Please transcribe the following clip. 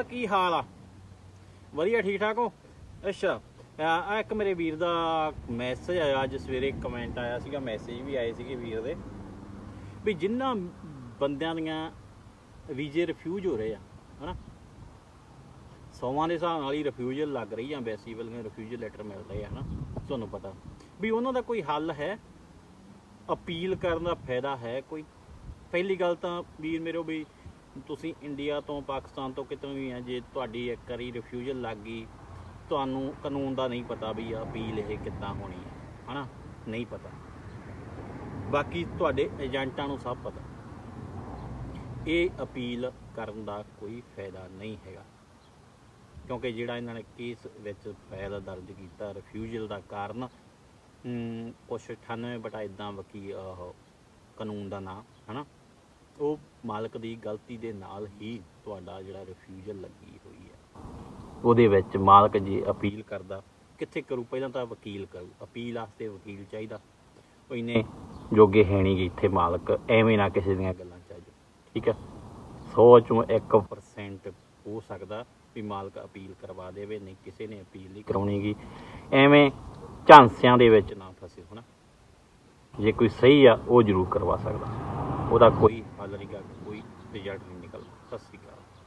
ਸਾਹਿਬ ਕੀ ਹਾਲ ਆ? ਵਧੀਆ ਠੀਕ ਠਾਕ ਹੋ? ਅੱਛਾ, ਆ ਇੱਕ ਮੇਰੇ ਵੀਰ ਦਾ ਮੈਸੇਜ ਆਇਆ ਅੱਜ ਸਵੇਰੇ ਕਮੈਂਟ ਆਇਆ ਸੀਗਾ ਮੈਸੇਜ ਵੀ ਆਏ ਸੀਗੇ ਵੀਰ ਦੇ, ਵੀ ਜਿੰਨਾ ਬੰਦਿਆਂ ਦੀਆਂ ਵੀਜ਼ੇ ਰਿਫਿਊਜ਼ ਹੋ ਰਹੇ ਆ, ਹਨਾ? ਸੌਵਾਂ ਦੇ ਹਿਸਾਬ ਨਾਲ ਹੀ ਰਿਫਿਊਜ਼ਲ ਲੱਗ ਰਹੀ ਆ ਐਮਬੈਸੀ ਵੱਲੋਂ ਰਿਫਿਊਜ਼ਲ ਲੈਟਰ ਮਿਲ ਰਹੇ ਆ, ਹਨਾ? ਤੁਹਾਨੂੰ ਪਤਾ। ਵੀ ਉਹਨਾਂ ਦਾ ਕੋਈ ਹੱਲ ਹੈ? ਅਪੀਲ ਕਰਨ ਦਾ ਫਾਇਦਾ ਹੈ ਕੋਈ? ਪਹਿਲੀ ਗੱਲ ਤਾਂ ਵੀਰ ਮੇਰੇ ਵੀ ਤੁਸੀਂ ਇੰਡੀਆ ਤੋਂ ਪਾਕਿਸਤਾਨ ਤੋਂ ਕਿਤੋਂ ਵੀ ਆ, ਜੇ ਤੁਹਾਡੀ ਇੱਕ ਵਾਰੀ ਰਿਫਿਊਜ਼ਲ ਲੱਗ ਗਈ, ਤੁਹਾਨੂੰ ਕਾਨੂੰਨ ਦਾ ਨਹੀਂ ਪਤਾ ਵੀ ਅਪੀਲ ਇਹ ਕਿੱਦਾਂ ਹੋਣੀ ਹੈ ਹਨਾ? ਨਹੀਂ ਪਤਾ। ਬਾਕੀ ਤੁਹਾਡੇ ਏਜੰਟਾਂ ਨੂੰ ਸਭ ਪਤਾ। ਇਹ ਅਪੀਲ ਕਰਨ ਦਾ ਕੋਈ ਫਾਇਦਾ ਨਹੀਂ ਹੈਗਾ। ਕਿਉਂਕਿ ਜਿਹੜਾ ਇਹਨਾਂ ਨੇ ਕੇਸ ਵਿੱਚ ਫਾਇਲ ਦਰਜ ਕੀਤਾ ਰਿਫਿਊਜ਼ਲ ਦਾ ਕਾਰਨ ਕੁਛ 98 ਬਟਾ ਇਦਾਂ ਵਕੀ ਕਾਨੂੰਨ ਦਾ ਨਾਂ, ਹਨਾ? ਉਹ ਮਾਲਕ ਦੀ ਗਲਤੀ ਦੇ ਨਾਲ ਹੀ ਤੁਹਾਡਾ ਜਿਹੜਾ ਰਿਫਿਊਜ਼ਲ ਲੱਗੀ ਹੋਈ ਹੈ। ਉਹਦੇ ਵਿੱਚ ਮਾਲਕ ਜੇ ਅਪੀਲ ਕਰਦਾ, ਕਿੱਥੇ ਕਰੂ? ਪਹਿਲਾਂ ਤਾਂ ਵਕੀਲ ਕਰੂ। ਅਪੀਲ ਵਾਸਤੇ ਵਕੀਲ ਚਾਹੀਦਾ। ਉਹ ਇੰਨੇ ਜੋਗੇ ਹੈ ਨਹੀਂ ਗੇ ਇੱਥੇ ਮਾਲਕ। ਐਵੇਂ ਨਾ ਕਿਸੇ ਦੀਆਂ ਗੱਲਾਂ ਚ ਆ ਜਾਓ ਠੀਕ ਹੈ? 100 ਚੋਂ 1% ਹੋ ਸਕਦਾ ਵੀ ਮਾਲਕ ਅਪੀਲ ਕਰਵਾ ਦੇਵੇ, ਨਹੀਂ ਕਿਸੇ ਨੇ ਅਪੀਲ ਨਹੀਂ ਕਰਾਉਣੀਗੀ ਐਵੇਂ ਝਾਂਸਿਆਂ ਦੇ ਵਿੱਚ ਨਾ ਫਸੇ ਹੋਣਾ। ਜੇ ਕੋਈ ਸਹੀ ਆ, ਉਹ ਜ਼ਰੂਰ ਕਰਵਾ ਸਕਦਾ। ਉਹਦਾ ਕੋਈ ਹਾਲ ਤੱਕ ਕੋਈ ਰਿਜ਼ਲਟ ਨਹੀਂ ਨਿਕਲ ਸਤਿ ਸ਼੍ਰੀ ਅਕਾਲ।